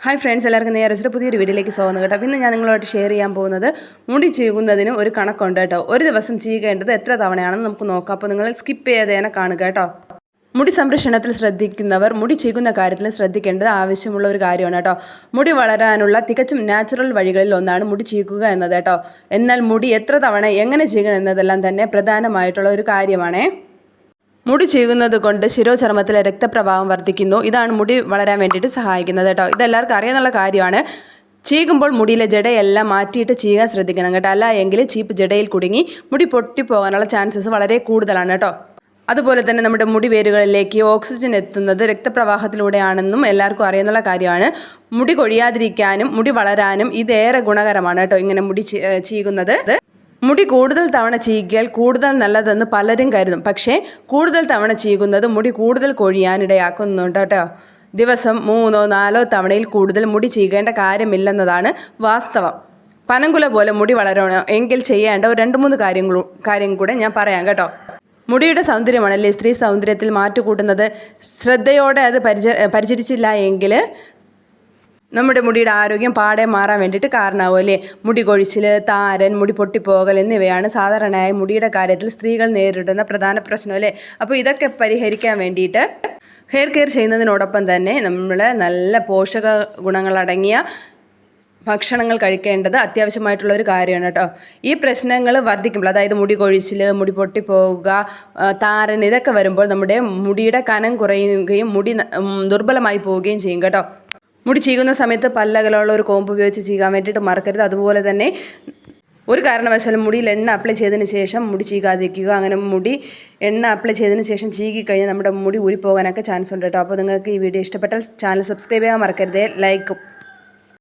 Hi friends എല്ലാവർക്കും നേരെ പുതിയൊരു വീഡിയോയിലേക്ക് സ്വാഗതം കേട്ടോ. ഇന്ന് ഞാൻ നിങ്ങളോട് ഷെയർ ചെയ്യാൻ പോകുന്നത് മുടി ചീകുന്നതിന് ഒരു കണക്കുണ്ട് കേട്ടോ. ഒരു ദിവസം ചീകേണ്ടത് എത്ര തവണയാണെന്ന് നമുക്ക് നോക്കാം. അപ്പോൾ നിങ്ങൾ സ്കിപ്പ് ചെയ്യാതെ കാണുക കേട്ടോ. മുടി സംരക്ഷണത്തിൽ ശ്രദ്ധിക്കുന്നവർ മുടി ചീകുന്ന കാര്യത്തിൽ ശ്രദ്ധിക്കേണ്ടത് ആവശ്യമുള്ള ഒരു കാര്യമാണ് കേട്ടോ. മുടി വളരാനുള്ള തികച്ചും നാച്ചുറൽ വഴികളിൽ ഒന്നാണ് മുടി ചെയ്യുക എന്നത് കേട്ടോ. എന്നാൽ മുടി എത്ര തവണ എങ്ങനെ ചീകണം എന്നതെല്ലാം തന്നെ പ്രധാനമായിട്ടുള്ള ഒരു കാര്യമാണേ. മുടി ചെയ്യുന്നത് കൊണ്ട് ശിരോചർമ്മത്തിലെ രക്തപ്രവാഹം വർദ്ധിക്കുന്നു. ഇതാണ് മുടി വളരാൻ വേണ്ടിയിട്ട് സഹായിക്കുന്നത് കേട്ടോ. ഇതെല്ലാവർക്കും അറിയാനുള്ള കാര്യമാണ്. ചീകുമ്പോൾ മുടിയിലെ ജടയെല്ലാം മാറ്റിയിട്ട് ചീകാൻ ശ്രദ്ധിക്കണം കേട്ടോ. അല്ല എങ്കിൽ ചീപ്പ് ജടയിൽ കുടുങ്ങി മുടി പൊട്ടിപ്പോകാനുള്ള ചാൻസസ് വളരെ കൂടുതലാണ് കേട്ടോ. അതുപോലെ തന്നെ നമ്മുടെ മുടി വേരുകളിലേക്ക് ഓക്സിജൻ എത്തുന്നത് രക്തപ്രവാഹത്തിലൂടെയാണെന്നും എല്ലാവർക്കും അറിയുന്നുള്ള കാര്യമാണ്. മുടി കൊഴിയാതിരിക്കാനും മുടി വളരാനും ഇതേറെ ഗുണകരമാണ് കേട്ടോ ഇങ്ങനെ മുടി ചീകുന്നത്. മുടി കൂടുതൽ തവണ ചീകിയാൽ കൂടുതൽ നല്ലതെന്ന് പലരും കരുതും. പക്ഷേ കൂടുതൽ തവണ ചീകുന്നത് മുടി കൂടുതൽ കൊഴിയാനിടയാക്കുന്നുണ്ട് കേട്ടോ. ദിവസം മൂന്നോ നാലോ തവണയിൽ കൂടുതൽ മുടി ചീകേണ്ട കാര്യമില്ലെന്നതാണ് വാസ്തവം. പനങ്കുല പോലെ മുടി വളരണോ എങ്കിൽ ചെയ്യേണ്ട ഒരു രണ്ട് മൂന്ന് കാര്യങ്ങളും കാര്യം കൂടെ ഞാൻ പറയാം കേട്ടോ. മുടിയുടെ സൗന്ദര്യമാണല്ലേ സ്ത്രീ സൗന്ദര്യത്തിൽ മാറ്റുകൂട്ടുന്നത്? ശ്രദ്ധയോടെ അത് പരിച പരിചരിച്ചില്ല എങ്കിൽ നമ്മുടെ മുടിയുടെ ആരോഗ്യം പാടെ മാറാൻ വേണ്ടിയിട്ട് കാരണമാവും അല്ലേ? മുടി കൊഴിച്ചിൽ താരൻ മുടി പൊട്ടിപ്പോകൽ എന്നിവയാണ് സാധാരണയായി മുടിയുടെ കാര്യത്തിൽ സ്ത്രീകൾ നേരിടുന്ന പ്രധാന പ്രശ്നം അല്ലേ? അപ്പോൾ ഇതൊക്കെ പരിഹരിക്കാൻ വേണ്ടിയിട്ട് ഹെയർ കെയർ ചെയ്യുന്നതിനോടൊപ്പം തന്നെ നമ്മൾ നല്ല പോഷക ഗുണങ്ങളടങ്ങിയ ഭക്ഷണങ്ങൾ കഴിക്കേണ്ടത് അത്യാവശ്യമായിട്ടുള്ള ഒരു കാര്യമാണ് കേട്ടോ. ഈ പ്രശ്നങ്ങൾ വർദ്ധിക്കുമ്പോൾ അതായത് മുടി കൊഴിച്ചിൽ മുടി പൊട്ടിപ്പോവുക താരൻ ഇതൊക്കെ വരുമ്പോൾ നമ്മുടെ മുടിയുടെ കനം കുറയുകയും മുടി ദുർബലമായി പോവുകയും ചെയ്യും കേട്ടോ. മുടി ചീകുന്ന സമയത്ത് പല്ലകലുള്ള ഒരു കോമ്പ് ഉപയോഗിച്ച് ചീകാൻ വേണ്ടിയിട്ട് മറക്കരുത്. അതുപോലെ തന്നെ ഒരു കാരണവശാലും മുടിയിൽ എണ്ണ അപ്ലൈ ചെയ്തതിന് ശേഷം മുടി ചീകാതിരിക്കുക. അങ്ങനെ മുടി എണ്ണ അപ്ലൈ ചെയ്തതിന് ശേഷം ചീകി കഴിഞ്ഞാൽ നമ്മുടെ മുടി ഊരിപ്പോകാനൊക്കെ ചാൻസ് ഉണ്ട് കേട്ടോ അപ്പോൾ നിങ്ങൾക്ക് ഈ വീഡിയോ ഇഷ്ടപ്പെട്ടാൽ ചാനൽ സബ്സ്ക്രൈബ് ചെയ്യാൻ മറക്കരുതേ. ലൈക്കും